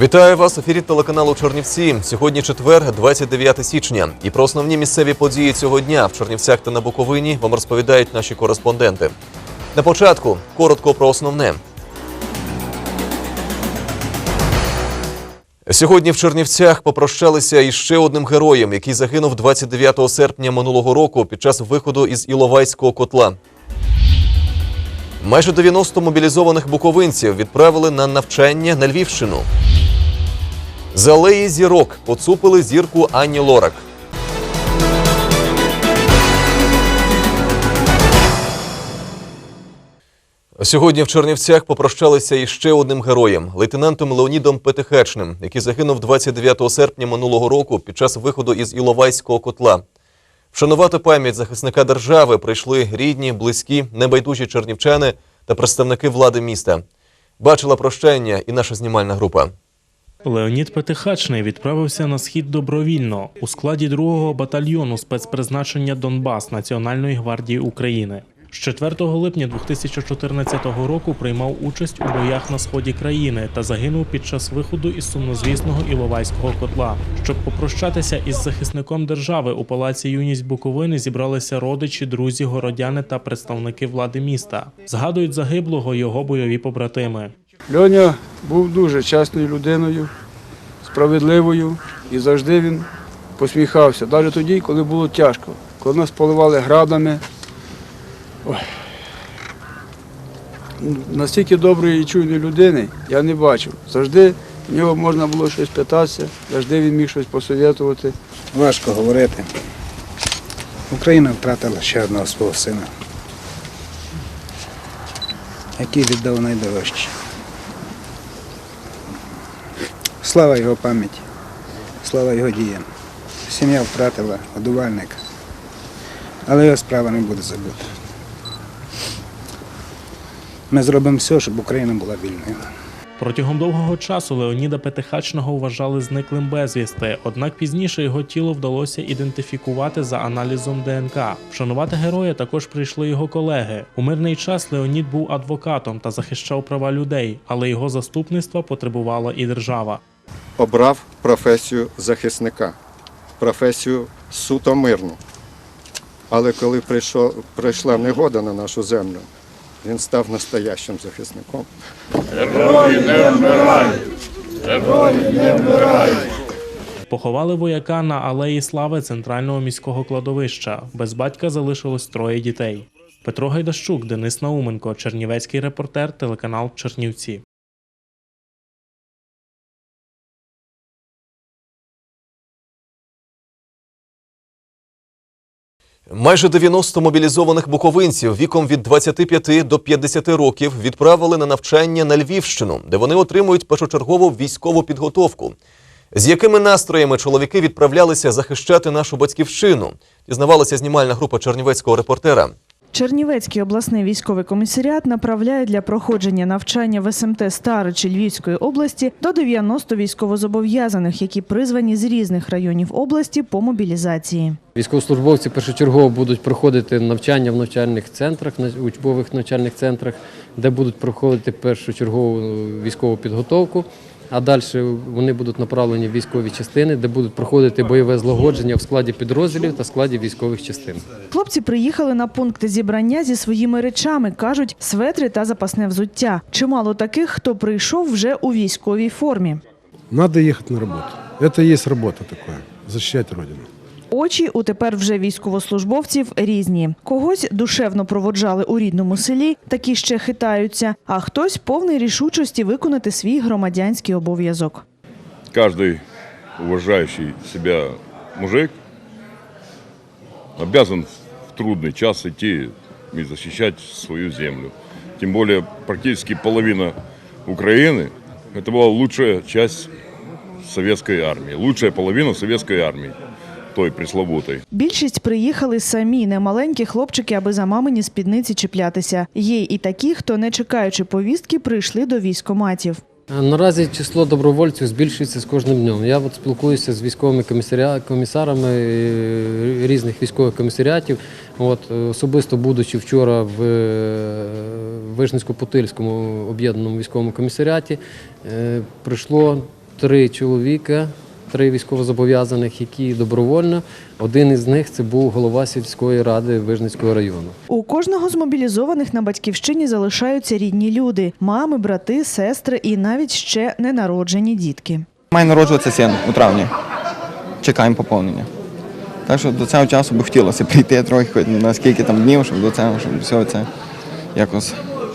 Вітаю вас, ефірі телеканалу Чорнівці. Сьогодні четвер, 29 січня. І про основні місцеві події цього дня в Чорнівцях та на Буковині вам розповідають наші кореспонденти. На початку коротко про основне. Сьогодні в Чернівцях попрощалися із ще одним героєм, який загинув 29 серпня минулого року під час виходу із Іловайського котла. Майже 90 мобілізованих буковинців відправили на навчання на Львівщину. З алеї зірок поцупили зірку Ані Лорак. Сьогодні в Чернівцях попрощалися із ще одним героєм лейтенантом Леонідом Петехечним, який загинув 29 серпня минулого року під час виходу із Іловайського котла. Вшанувати пам'ять захисника держави прийшли рідні, близькі, небайдужі чернівчани та представники влади міста. Бачила прощання і наша знімальна група. Леонід Петихачний відправився на схід добровільно у складі 2-го батальйону спецпризначення Донбас Національної гвардії України. З 4 липня 2014 року приймав участь у боях на сході країни та загинув під час виходу із сумнозвісного Іловайського котла. Щоб попрощатися із захисником держави у палаці Юність Буковини зібралися родичі, друзі, городяни та представники влади міста. Згадують загиблого його бойові побратими. Льоня був дуже чесною людиною, справедливою і завжди він посміхався, навіть тоді, коли було тяжко, коли нас поливали градами. Ой. Настільки доброї і чуйної людини я не бачив. Завжди в нього можна було щось питатися, завжди він міг щось посовітувати. Важко говорити. Україна втратила ще одного свого сина, який віддав найдорожче. Слава його пам'яті, слава його діям. Сім'я втратила годувальника, але його справа не буде забута. Ми зробимо все, щоб Україна була вільною. Протягом довгого часу Леоніда Петихачного вважали зниклим безвісти, однак пізніше його тіло вдалося ідентифікувати за аналізом ДНК. Вшанувати героя також прийшли його колеги. У мирний час Леонід був адвокатом та захищав права людей, але його заступництва потребувала і держава. Обрав професію захисника, професію суто мирну. Але коли прийшов, прийшла негода на нашу землю, він став настоящим захисником. Герої не вмирають! Герої не вмирають! Поховали вояка на алеї слави центрального міського кладовища. Без батька залишилось троє дітей. Петро Гайдащук, Денис Науменко, Чернівецький репортер, телеканал Чернівці. Майже 90 мобілізованих буковинців віком від 25 до 50 років відправили на навчання на Львівщину, де вони отримують першочергову військову підготовку. З якими настроями чоловіки відправлялися захищати нашу батьківщину, дізнавалася знімальна група чернівецького репортера. Чернівецький обласний військовий комісаріат направляє для проходження навчання в СМТ Старичі Львівської області до 90 військовозобов'язаних, які призвані з різних районів області по мобілізації. Військовослужбовці першочергово будуть проходити навчання в навчальних центрах, учбових навчальних центрах, де будуть проходити першочергову е, військову підготовку. А далі вони будуть направлені в військові частини, де будуть проходити бойове злагодження в складі підрозділів та складі військових частин. Хлопці приїхали на пункти зібрання зі своїми речами, кажуть, светри та запасне взуття. Чимало таких, хто прийшов вже у військовій формі. Надо їхати на роботу. Це є робота така захищати Родину. Очі у тепер вже військовослужбовців різні. Когось душевно проводжали у рідному селі, такі ще хитаються, а хтось повний рішучості виконати свій громадянський обов'язок. каждый уважающий себя мужик обязан в трудный час идти и защищать свою землю. Тем более практически половина Украины – это была лучшая часть советской армии, лучшая половина советской армии, той пресловутой. Більшість приїхали самі, не маленькі хлопчики, аби за мамині спідниці чіплятися. Є і такі, хто, не чекаючи повістки, прийшли до військоматів. Наразі число добровольців збільшується з кожним днем. Я от спілкуюся з військовими комісарами е, різних військових комісаріатів. От, е, особисто будучи вчора в е, Вижницько-Путильському об'єднаному військовому комісаріаті, е, прийшло три чоловіка, три військовозобов'язаних, які добровольно. Один із них це був голова сільської ради Вижницького району. У кожного з мобілізованих на батьківщині залишаються рідні люди: мами, брати, сестри і навіть ще ненароджені дітки. Має народжуватися син у травні. Чекаємо поповнення. Так що до цього часу би хотілося прийти трохи, хоч на скільки там днів, щоб до цього, щоб все це якось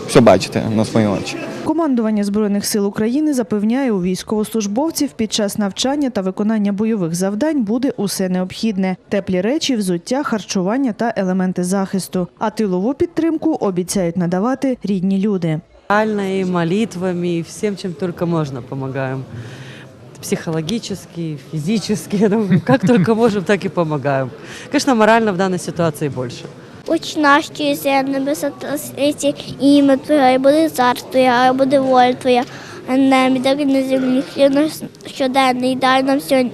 все бачити на свої очі. Командування збройних сил України запевняє, у військовослужбовців під час навчання та виконання бойових завдань буде усе необхідне: теплі речі, взуття, харчування та елементи захисту. А тилову підтримку обіцяють надавати рідні люди. Морально и молитвами, и всем, чем только можно помогаем. Психологически, физически, как только можем, так и помогаем. Конечно, морально в данной ситуации больше. Будь наш чийся небеса світі, ім'я Твоє, і буде царство Твоє, і буде воля Твоя, на небі, так і на землі. Хліб наш щоденний, дай нам сьогодні.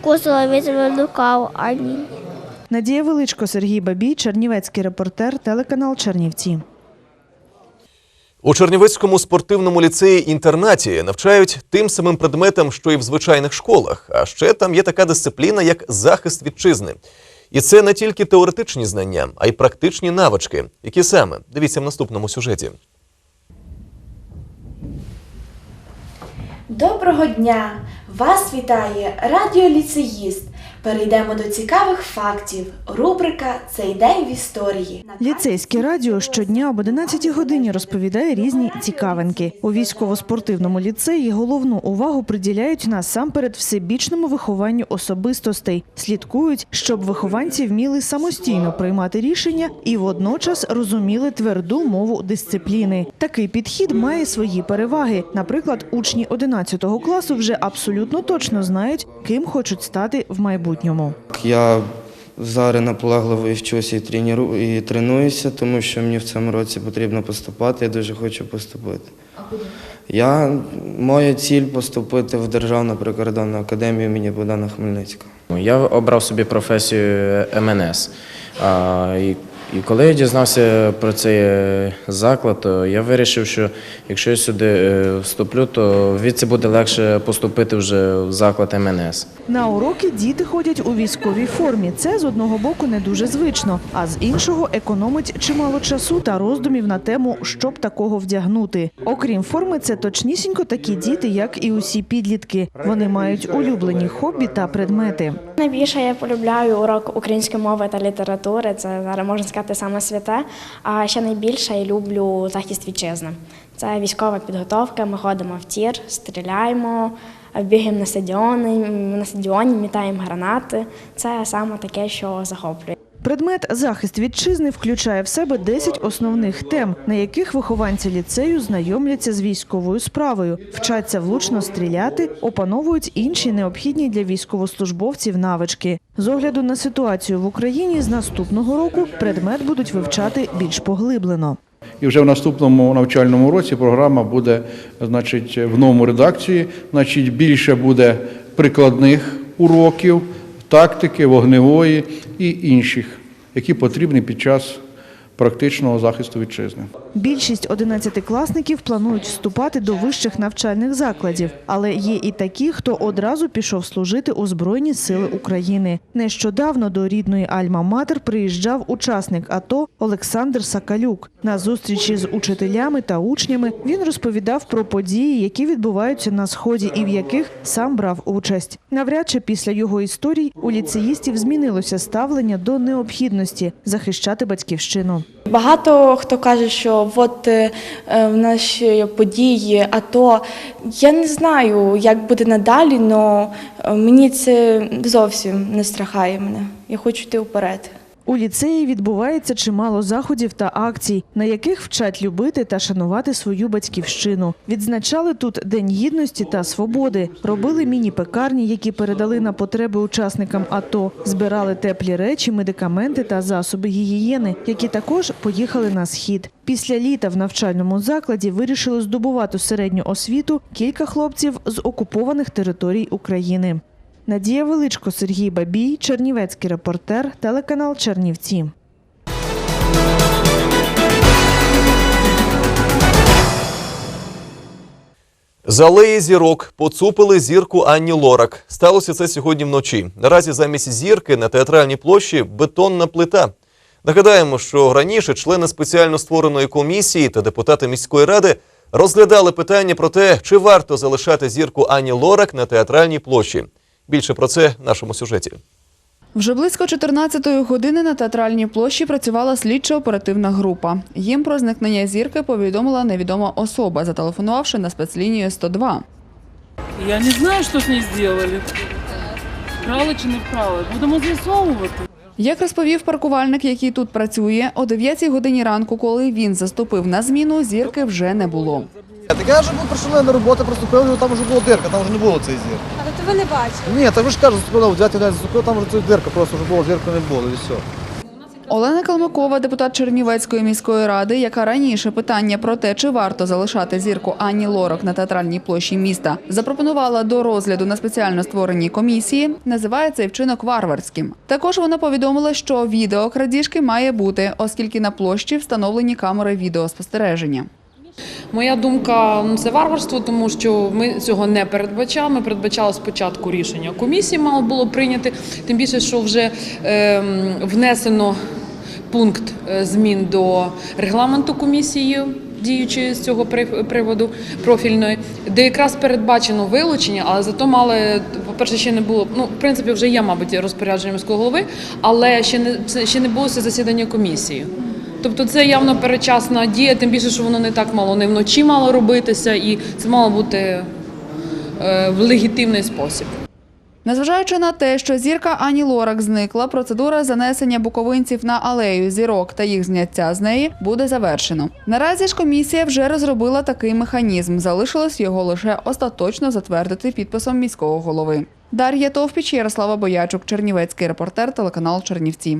Косила від лукаву. Амінь. Надія Величко, Сергій Бабій, Чернівецький репортер, телеканал Чернівці. У Чернівецькому спортивному ліцеї-інтернаті навчають тим самим предметам, що і в звичайних школах. А ще там є така дисципліна, як захист вітчизни. І це не тільки теоретичні знання, а й практичні навички. Які саме? Дивіться в наступному сюжеті. Доброго дня! Вас вітає Радіо Ліцеїст. Перейдемо до цікавих фактів. Рубрика Цей день в історії. Ліцейське радіо щодня об 11 годині розповідає різні цікавинки. У військово-спортивному ліцеї головну увагу приділяють насамперед всебічному вихованню особистостей, слідкують, щоб вихованці вміли самостійно приймати рішення і водночас розуміли тверду мову дисципліни. Такий підхід має свої переваги. Наприклад, учні 11 класу вже абсолютно точно знають, ким хочуть стати в майбутньому. Я зараз наполегливо і вчуся і, треніру, і тренуюся, тому що мені в цьому році потрібно поступати, я дуже хочу поступити. Я, моя ціль поступити в Державну прикордонну академію імені Богдана Хмельницького. Я обрав собі професію МНС. І, коли я дізнався про цей е, заклад, то я вирішив, що якщо я сюди е, вступлю, то відці буде легше поступити вже в заклад МНС. На уроки діти ходять у військовій формі. Це з одного боку не дуже звично, а з іншого економить чимало часу та роздумів на тему, щоб такого вдягнути. Окрім форми, це точнісінько такі діти, як і усі підлітки. Вони мають улюблені хобі та предмети. Найбільше я полюбляю урок української мови та літератури. Це зараз можна сказати саме святе. А ще найбільше я люблю захист вітчизни. Це військова підготовка. Ми ходимо в тір, стріляємо, бігаємо на стадіони, на стадіоні, мітаємо гранати. Це саме таке, що захоплює. Предмет захист вітчизни включає в себе 10 основних тем, на яких вихованці ліцею знайомляться з військовою справою, вчаться влучно стріляти, опановують інші необхідні для військовослужбовців навички. З огляду на ситуацію в Україні з наступного року предмет будуть вивчати більш поглиблено. І вже в наступному навчальному році програма буде значить, в новому редакції. Значить, більше буде прикладних уроків, тактики, вогневої і інших, які потрібні під час практичного захисту вітчизни. Більшість одинадцятикласників планують вступати до вищих навчальних закладів, але є і такі, хто одразу пішов служити у Збройні Сили України. Нещодавно до рідної Альма-Матер приїжджав учасник АТО Олександр Сакалюк. На зустрічі з учителями та учнями він розповідав про події, які відбуваються на сході, і в яких сам брав участь. Навряд чи після його історій у ліцеїстів змінилося ставлення до необхідності захищати батьківщину. Багато хто каже, що от е, е, в наші події, АТО, я не знаю, як буде надалі, але мені це зовсім не страхає мене. Я хочу йти вперед. У ліцеї відбувається чимало заходів та акцій, на яких вчать любити та шанувати свою батьківщину. Відзначали тут День гідності та свободи, робили міні-пекарні, які передали на потреби учасникам АТО, збирали теплі речі, медикаменти та засоби гігієни, які також поїхали на схід. Після літа в навчальному закладі вирішили здобувати середню освіту кілька хлопців з окупованих територій України. Надія Величко, Сергій Бабій, Чернівецький репортер, телеканал Чернівці. З алеї зірок поцупили зірку Анні Лорак. Сталося це сьогодні вночі. Наразі замість зірки на театральній площі бетонна плита. Нагадаємо, що раніше члени спеціально створеної комісії та депутати міської ради розглядали питання про те, чи варто залишати зірку Ані Лорак на театральній площі. Більше про це в нашому сюжеті. Вже близько 14-ї години на театральній площі працювала слідчо-оперативна група. Їм про зникнення зірки повідомила невідома особа, зателефонувавши на спецлінію 102. Я не знаю, що з нею зробили. Вкрали чи не вкрали. Будемо з'ясовувати. Як розповів паркувальник, який тут працює, о 9 годині ранку, коли він заступив на зміну, зірки вже не було. Так я вже прийшли на роботу, проступив, там вже була дирка, там вже не було цієї зірки. Але то ви не бачили. Ні, так ви ж кажете, заступили, в 9 годині заступив, там вже цієї дирка, просто вже було, дирка не було, і все. Олена Калмикова, депутат Чернівецької міської ради, яка раніше питання про те, чи варто залишати зірку Ані Лорак на театральній площі міста, запропонувала до розгляду на спеціально створеній комісії, називає цей вчинок варварським. Також вона повідомила, що відео крадіжки має бути, оскільки на площі встановлені камери відеоспостереження. Моя думка ну, це варварство, тому що ми цього не передбачали. Ми передбачали спочатку рішення комісії, мало було прийняти. Тим більше, що вже ем, внесено пункт е, змін до регламенту комісії. Діючої з цього приводу профільної, де якраз передбачено вилучення, але зато мали, по-перше, ще не було. Ну, в принципі, вже є, мабуть, розпорядження міського голови, але ще не ще не було засідання комісії. Тобто це явно передчасна дія, тим більше, що воно не так мало не вночі мало робитися, і це мало бути е, в легітимний спосіб. Незважаючи на те, що зірка Ані Лорак зникла, процедура занесення буковинців на алею зірок та їх зняття з неї буде завершено. Наразі ж комісія вже розробила такий механізм. Залишилось його лише остаточно затвердити підписом міського голови. Дар'я Товпіч, Ярослава Боячук, Чернівецький репортер, телеканал Чернівці.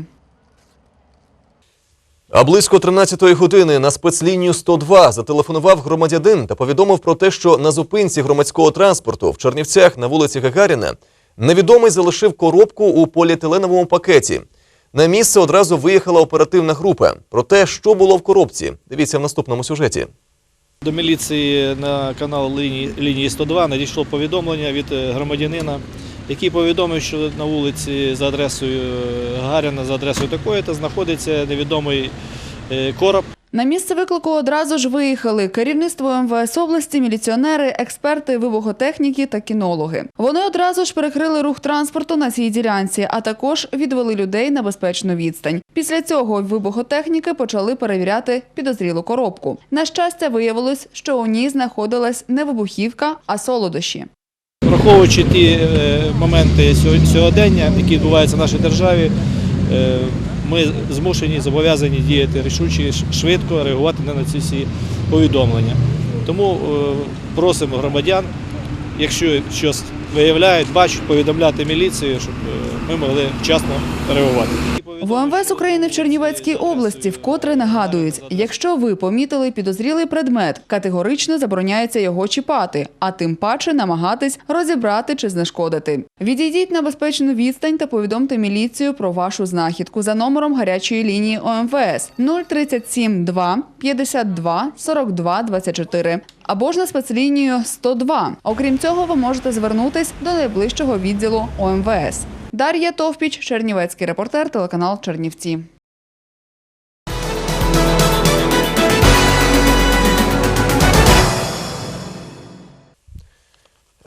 А близько 13-ї години на спецлінію 102 зателефонував громадянин та повідомив про те, що на зупинці громадського транспорту в Чернівцях на вулиці Гагаріна невідомий залишив коробку у поліетиленовому пакеті. На місце одразу виїхала оперативна група. Про те, що було в коробці, дивіться в наступному сюжеті. До міліції на канал лінії, лінії 102 надійшло повідомлення від е, громадянина, який повідомив, що на вулиці за адресою е, Гагаріна, за адресою такої, то знаходиться невідомий е, короб. На місце виклику одразу ж виїхали керівництво МВС області, міліціонери, експерти, вибухотехніки та кінологи. Вони одразу ж перекрили рух транспорту на цій ділянці, а також відвели людей на безпечну відстань. Після цього вибухотехніки почали перевіряти підозрілу коробку. На щастя, виявилось, що у ній знаходилась не вибухівка, а солодощі. Враховуючи ті е, моменти сьогодення, які відбуваються в нашій державі, е, ми змушені зобов'язані діяти рішуче, швидко реагувати на ці всі повідомлення. Тому е, просимо громадян, якщо щось виявляють, бачать, повідомляти міліцію, щоб е, ми могли вчасно реагувати. В ОМВС України в Чернівецькій області вкотре нагадують, якщо ви помітили підозрілий предмет, категорично забороняється його чіпати, а тим паче намагатись розібрати чи знешкодити. Відійдіть на безпечну відстань та повідомте міліцію про вашу знахідку за номером гарячої лінії ОМВС 037 2 52 42 24 або ж на спецлінію 102. Окрім цього, ви можете звернутись до найближчого відділу ОМВС. Дар'я Товпіч, Чернівецький репортер, телеканал Чернівці.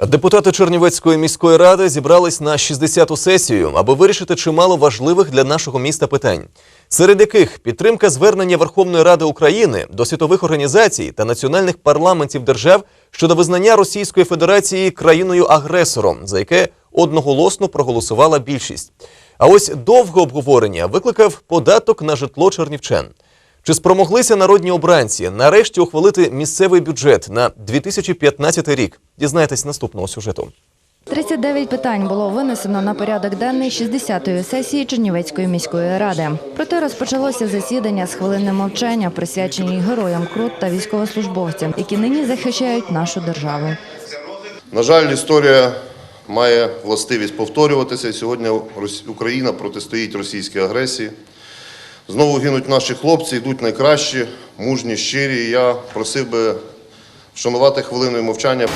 Депутати Чернівецької міської ради зібрались на 60-ту сесію, аби вирішити чимало важливих для нашого міста питань, серед яких підтримка звернення Верховної Ради України до світових організацій та національних парламентів держав щодо визнання Російської Федерації країною-агресором, за яке одноголосно проголосувала більшість. А ось довге обговорення викликав податок на житло чернівчан. Чи спромоглися народні обранці нарешті ухвалити місцевий бюджет на 2015 рік? Дізнайтесь наступного сюжету. 39 питань було винесено на порядок денний 60-ї сесії Чернівецької міської ради. Проте розпочалося засідання з хвилини мовчання, присвячені героям Крут та військовослужбовцям, які нині захищають нашу державу. На жаль, історія має властивість повторюватися. І Сьогодні Україна протистоїть російській агресії. Знову гинуть наші хлопці, йдуть найкращі, мужні, щирі. Я просив би вшанувати хвилиною мовчання.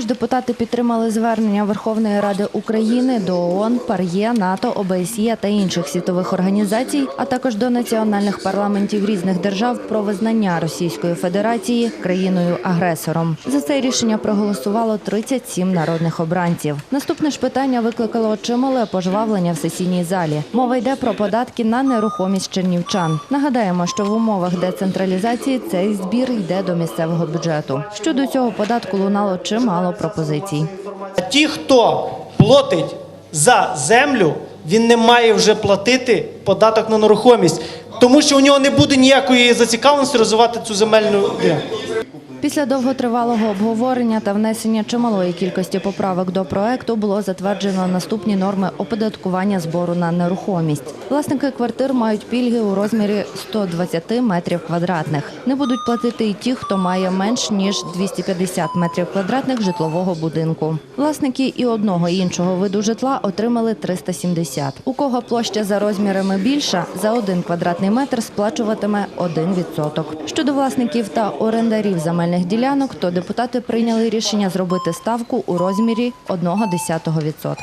Також депутати підтримали звернення Верховної Ради України до ООН, ПАРЄ, НАТО, ОБСЄ та інших світових організацій, а також до національних парламентів різних держав про визнання Російської Федерації країною-агресором. За це рішення проголосувало 37 народних обранців. Наступне ж питання викликало чимале пожвавлення в сесійній залі. Мова йде про податки на нерухомість чернівчан. Нагадаємо, що в умовах децентралізації цей збір йде до місцевого бюджету. Щодо цього податку лунало чимало пропозицій. Ті, хто платить за землю, він не має вже платити податок на нерухомість, тому що у нього не буде ніякої зацікавленості розвивати цю земельну. Після довготривалого обговорення та внесення чималої кількості поправок до проекту було затверджено наступні норми оподаткування збору на нерухомість. Власники квартир мають пільги у розмірі 120 метрів квадратних. Не будуть платити і ті, хто має менш ніж 250 метрів квадратних житлового будинку. Власники і одного і іншого виду житла отримали 370. У кого площа за розмірами більша, за один квадратний метр сплачуватиме 1%. Щодо власників та орендарів земельних ділянок, то депутати прийняли рішення зробити ставку у розмірі 0,1%.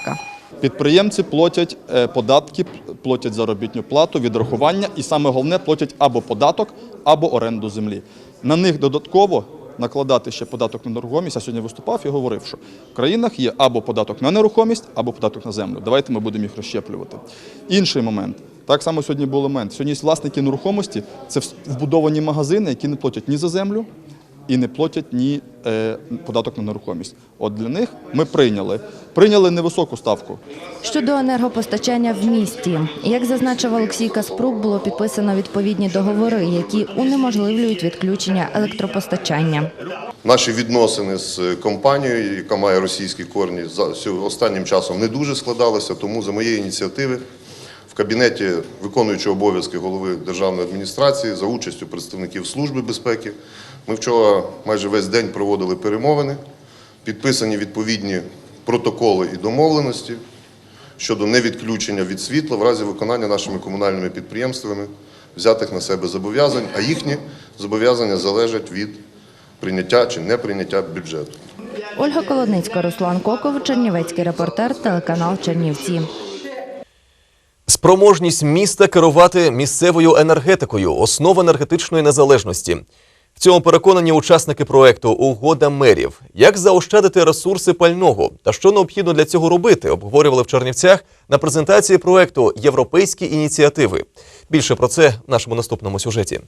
Підприємці платять е, податки, платять заробітну плату, відрахування і саме головне платять або податок, або оренду землі. На них додатково накладати ще податок на нерухомість. Я сьогодні виступав і говорив, що в країнах є або податок на нерухомість, або податок на землю. Давайте ми будемо їх розщеплювати. Інший момент. Так само сьогодні був момент. Сьогодні власники нерухомості це вбудовані магазини, які не платять ні за землю, і не платять ні е, податок на нерухомість. От для них ми прийняли. Прийняли невисоку ставку. Щодо енергопостачання в місті, як зазначив Олексій Каспрук, було підписано відповідні договори, які унеможливлюють відключення електропостачання. Наші відносини з компанією, яка має російські корні, за останнім часом не дуже складалися, тому за моєї ініціативи в кабінеті виконуючого обов'язки голови державної адміністрації за участю представників Служби безпеки. Ми вчора майже весь день проводили перемовини, підписані відповідні протоколи і домовленості щодо невідключення від світла в разі виконання нашими комунальними підприємствами взятих на себе зобов'язань, а їхні зобов'язання залежать від прийняття чи неприйняття бюджету. Ольга Колодницька, Руслан Коков, Чернівецький репортер, телеканал Чернівці. Спроможність міста керувати місцевою енергетикою основа енергетичної незалежності. В цьому переконані учасники проекту Угода мерів. Як заощадити ресурси пального та що необхідно для цього робити, обговорювали в Чернівцях на презентації проекту Європейські ініціативи. Більше про це в нашому наступному сюжеті.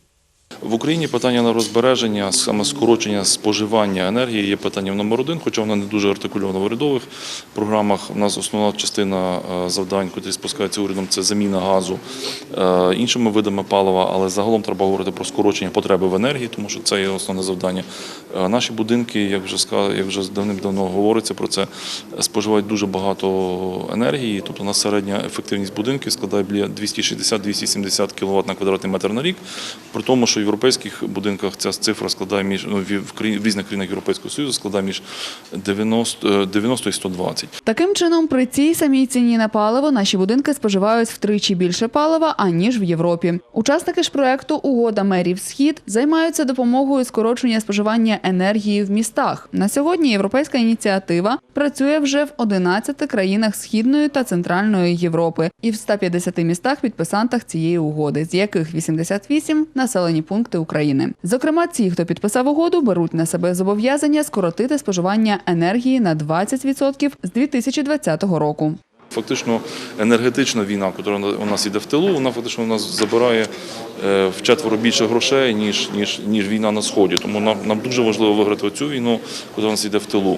В Україні питання на розбереження, саме скорочення споживання енергії є питанням номер один, хоча воно не дуже артикульовано в урядових програмах. У нас основна частина е, завдань, котрі спускаються урядом, це заміна газу е, іншими видами палива, але загалом треба говорити про скорочення потреби в енергії, тому що це є основне завдання. Е, Наші будинки, як вже як вже давним-давно говориться про це, споживають дуже багато енергії. Тобто у нас середня ефективність будинків складає біля 260-270 кВт на квадратний метр на рік. При тому, що в європейських будинках ця цифра складає між ну, в- різних країнах Європейського Союзу складає між 90, е, 90 і 120. Таким чином, при цій самій ціні на паливо наші будинки споживають втричі більше палива, аніж в Європі. Учасники ж проекту Угода мерів Схід займаються допомогою скорочення споживання енергії в містах. На сьогодні європейська ініціатива працює вже в 11 країнах Східної та Центральної Європи і в 150 містах підписантах цієї угоди, з яких 88 – населені пункти України. Зокрема, ці, хто підписав угоду, беруть на себе зобов'язання скоротити споживання енергії на 20% з 2020 року. Фактично енергетична війна, яка у нас іде в тилу, вона фактично у нас забирає е, в четверо більше грошей, ніж, ніж, ніж війна на сході. Тому нам, нам дуже важливо виграти цю війну, коли у нас іде в тилу.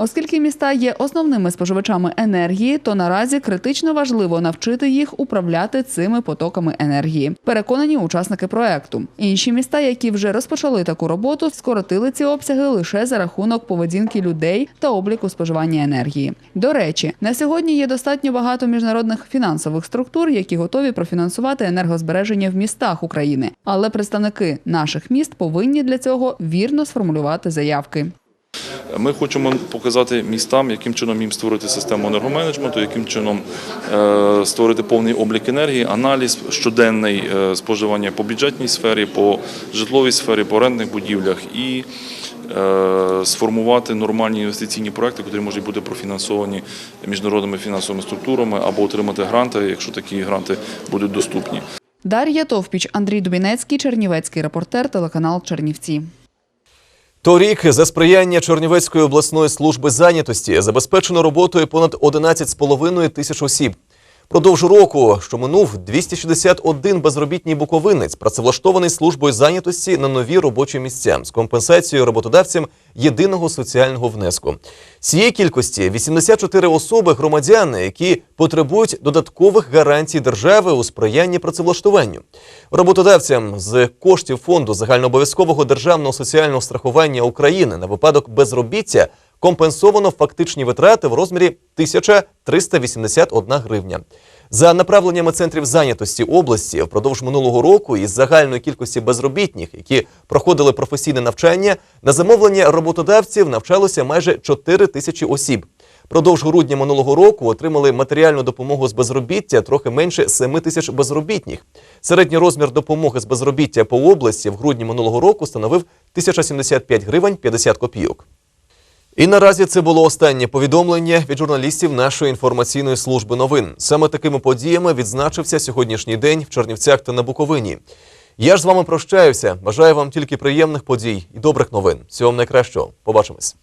Оскільки міста є основними споживачами енергії, то наразі критично важливо навчити їх управляти цими потоками енергії. Переконані учасники проекту. Інші міста, які вже розпочали таку роботу, скоротили ці обсяги лише за рахунок поведінки людей та обліку споживання енергії. До речі, на сьогодні є достатньо багато міжнародних фінансових структур, які готові профінансувати енергозбереження в містах України. Але представники наших міст повинні для цього вірно сформулювати заявки. Ми хочемо показати містам, яким чином їм створити систему енергоменеджменту, яким чином е, створити повний облік енергії, аналіз щоденний е, споживання по бюджетній сфері, по житловій сфері, по орендних будівлях і е, сформувати нормальні інвестиційні проекти, які можуть бути профінансовані міжнародними фінансовими структурами або отримати гранти, якщо такі гранти будуть доступні. Дар'я Товпіч, Андрій Дубінецький, Чернівецький репортер, телеканал Чернівці. Торік за сприяння Чернівецької обласної служби зайнятості забезпечено роботою понад 11,5 тисяч осіб. Продовж року, що минув, 261 безробітний буковинець працевлаштований службою зайнятості на нові робочі місця з компенсацією роботодавцям єдиного соціального внеску. Цієї кількості 84 особи громадяни, які потребують додаткових гарантій держави у сприянні працевлаштуванню. Роботодавцям з коштів фонду загальнообов'язкового державного соціального страхування України на випадок безробіття компенсовано фактичні витрати в розмірі 1381 гривня. За направленнями центрів зайнятості області впродовж минулого року із загальної кількості безробітних, які проходили професійне навчання, на замовлення роботодавців навчалося майже 4 тисячі осіб. Продовж грудня минулого року отримали матеріальну допомогу з безробіття трохи менше 7 тисяч безробітних. Середній розмір допомоги з безробіття по області в грудні минулого року становив 1075 гривень 50 копійок. І наразі це було останнє повідомлення від журналістів нашої інформаційної служби новин. Саме такими подіями відзначився сьогоднішній день в Чернівцях та на Буковині. Я ж з вами прощаюся. Бажаю вам тільки приємних подій і добрих новин. Всього вам найкращого. Побачимось.